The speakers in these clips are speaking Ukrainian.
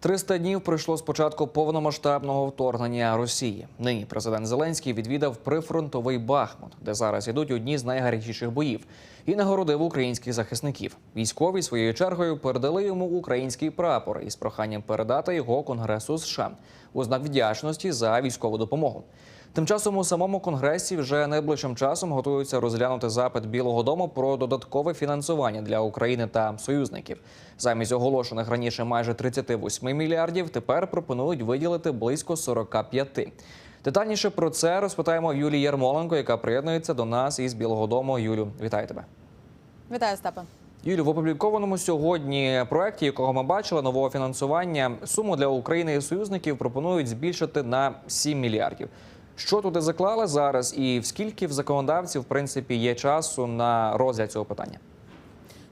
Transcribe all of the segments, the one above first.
300 днів пройшло з початку повномасштабного вторгнення Росії. Нині президент Зеленський відвідав прифронтовий Бахмут, де зараз ідуть одні з найгарячіших боїв, і нагородив українських захисників. Військові своєю чергою передали йому український прапор із проханням передати його Конгресу США у знак вдячності за військову допомогу. Тим часом у самому конгресі вже найближчим часом готуються розглянути запит Білого Дому про додаткове фінансування для України та союзників. Замість оголошених раніше майже 38 мільярдів тепер пропонують виділити близько 45. Детальніше про це розпитаємо Юлії Ярмоленко, яка приєднується до нас із Білого Дому. Юлю, вітаю тебе. Вітаю, Степе. Юлю, в опублікованому сьогодні проекті, якого ми бачили, нового фінансування, суму для України і союзників пропонують збільшити на 7 мільярдів. Що туди заклали зараз, і скільки в законодавців в принципі є часу на розгляд цього питання?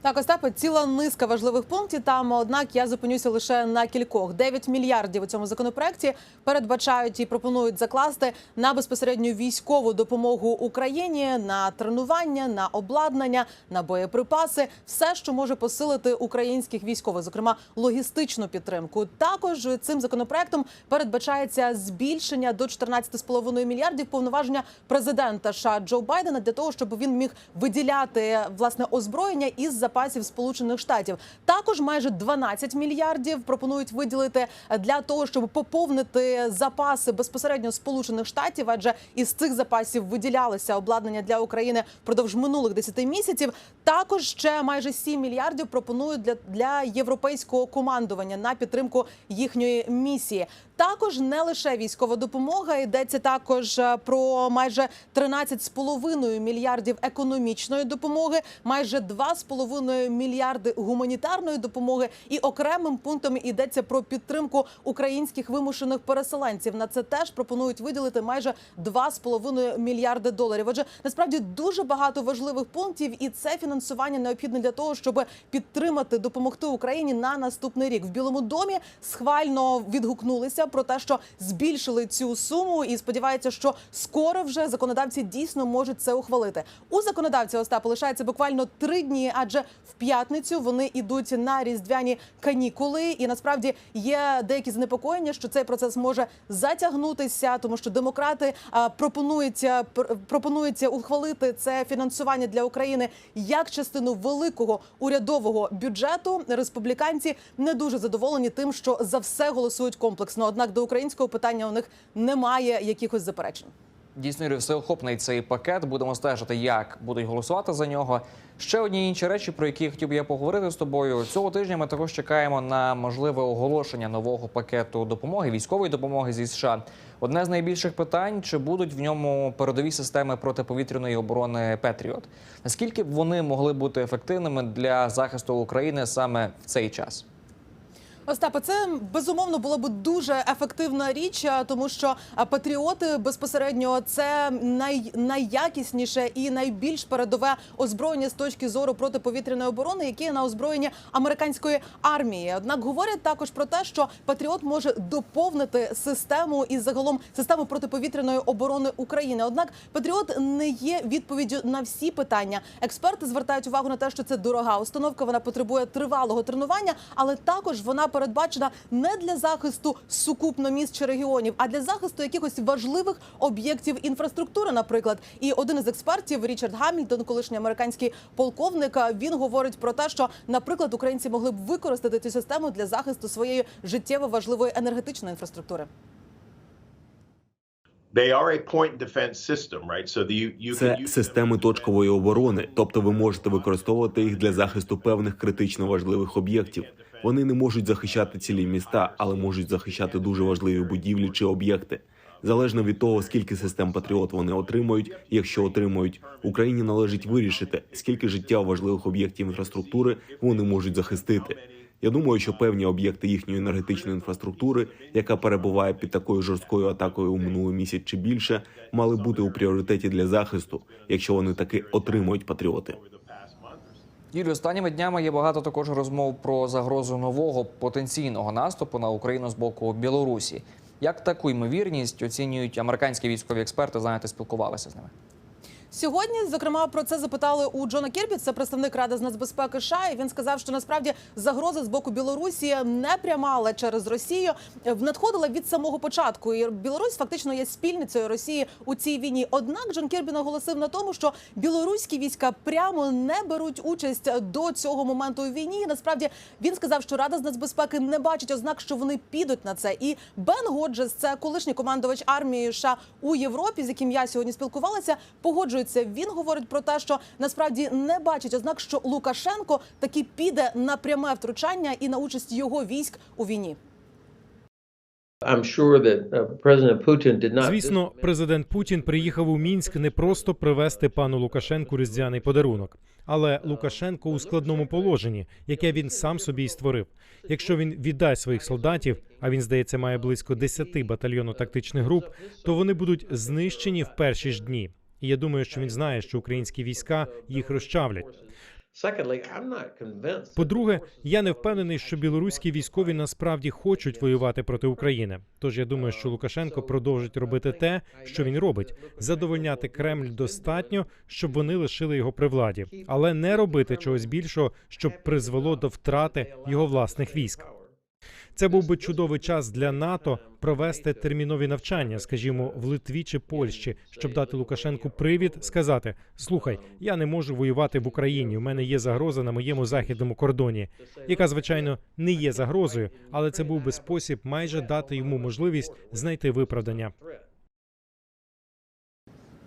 Так, Остапе, ціла низка важливих пунктів. Там однак я зупинюся лише на кількох. 9 мільярдів у цьому законопроекті передбачають і пропонують закласти на безпосередню військову допомогу Україні на тренування, на обладнання, на боєприпаси, все, що може посилити українських військових, зокрема логістичну підтримку. Також цим законопроектом передбачається збільшення до 14,5 мільярдів повноваження президента США Джо Байдена для того, щоб він міг виділяти власне озброєння із запасів Сполучених Штатів. Також майже 12 мільярдів пропонують виділити для того, щоб поповнити запаси безпосередньо Сполучених Штатів, адже із цих запасів виділялося обладнання для України впродовж минулих 10 місяців. Також ще майже 7 мільярдів пропонують для, для європейського командування на підтримку їхньої місії. Також не лише військова допомога йдеться також е, про майже 13,5 мільярдів економічної допомоги, майже 2,5 мільярди гуманітарної допомоги. І окремим пунктом йдеться про підтримку українських вимушених переселенців. На це теж пропонують виділити майже 2,5 мільярди доларів. Отже, насправді дуже багато важливих пунктів, і це фінансування необхідне для того, щоб підтримати допомогти Україні на наступний рік. В Білому домі схвально відгукнулися про те, що збільшили цю суму, і сподіваються, що скоро вже законодавці дійсно можуть це ухвалити. У законодавця Остапа лишається буквально три дні, адже в п'ятницю вони йдуть на різдвяні канікули. І насправді є деякі занепокоєння, що цей процес може затягнутися, тому що демократи а, пропонують пропонується ухвалити це фінансування для України як частину великого урядового бюджету. Республіканці не дуже задоволені тим, що за все голосують комплексно. Однак до українського питання у них немає якихось заперечень. Дійсно, всеохопний цей пакет. Будемо стежити, як будуть голосувати за нього. Ще одні інші речі, про які хотів би я поговорити з тобою. Цього тижня ми також чекаємо на можливе оголошення нового пакету допомоги, військової допомоги зі США. Одне з найбільших питань: чи будуть в ньому передові системи протиповітряної оборони Петріот? Наскільки б вони могли бути ефективними для захисту України саме в цей час? Остапе, це безумовно була б дуже ефективна річ, тому що патріоти безпосередньо це най, найякісніше і найбільш передове озброєння з точки зору протиповітряної оборони, яке на озброєнні американської армії. Однак говорять також про те, що патріот може доповнити систему і загалом систему протиповітряної оборони України. Однак патріот не є відповіддю на всі питання. Експерти звертають увагу на те, що це дорога установка. Вона потребує тривалого тренування, але також вона передбачена не для захисту сукупно міст чи регіонів, а для захисту якихось важливих об'єктів інфраструктури, наприклад. І один із експертів Річард Гамільтон, колишній американський полковник, він говорить про те, що, наприклад, українці могли б використати цю систему для захисту своєї життєво важливої енергетичної інфраструктури. Це системи точкової оборони, тобто ви можете використовувати їх для захисту певних критично важливих об'єктів. Вони не можуть захищати цілі міста, але можуть захищати дуже важливі будівлі чи об'єкти. Залежно від того, скільки систем Патріот вони отримують, якщо отримують, Україні належить вирішити, скільки життя важливих об'єктів інфраструктури вони можуть захистити. Я думаю, що певні об'єкти їхньої енергетичної інфраструктури, яка перебуває під такою жорсткою атакою у минулий місяць чи більше, мали бути у пріоритеті для захисту, якщо вони таки отримують патріоти. Юлію, останніми днями є багато також розмов про загрозу нового потенційного наступу на Україну з боку Білорусі. Як таку ймовірність оцінюють американські військові експерти? Знаєте, спілкувалися з ними. Сьогодні, зокрема, про це запитали у Джона Кірбі, це представник Ради з нацбезпеки США. І він сказав, що насправді загроза з боку Білорусі не пряма, але через Росію е, надходила від самого початку. І Білорусь фактично є спільницею Росії у цій війні. Однак Джон Кірбі наголосив на тому, що білоруські війська прямо не беруть участь до цього моменту у війні. І насправді він сказав, що Рада з нацбезпеки не бачить ознак, що вони підуть на це. І Бен Годжес, це колишній командувач армії США у Європі, з яким я сьогодні спілкувалася, погоджується. Він говорить про те, що насправді не бачить ознак, що Лукашенко таки піде на пряме втручання і на участь його військ у війні. Uh. Звісно, президент Путін приїхав у Мінськ не просто привезти пану Лукашенку різдвяний подарунок, але Лукашенко у складному положенні, яке він сам собі й створив. Якщо він віддасть своїх солдатів, а він здається має близько 10 батальйону тактичних груп, то вони будуть знищені в перші ж дні. І я думаю, що він знає, що українські війська їх розчавлять. По-друге, я не впевнений, що білоруські військові насправді хочуть воювати проти України. Тож я думаю, що Лукашенко продовжить робити те, що він робить: задовольняти Кремль достатньо, щоб вони лишили його при владі, але не робити чогось більшого, щоб призвело до втрати його власних військ. Це був би чудовий час для НАТО провести термінові навчання, скажімо, в Литві чи Польщі, щоб дати Лукашенку привід сказати: слухай, я не можу воювати в Україні. У мене є загроза на моєму західному кордоні, яка звичайно не є загрозою, але це був би спосіб майже дати йому можливість знайти виправдання.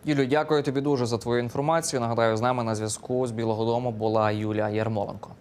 Юлю, дякую тобі дуже за твою інформацію. Нагадаю, з нами на зв'язку з Білого Дому була Юлія Ярмоленко.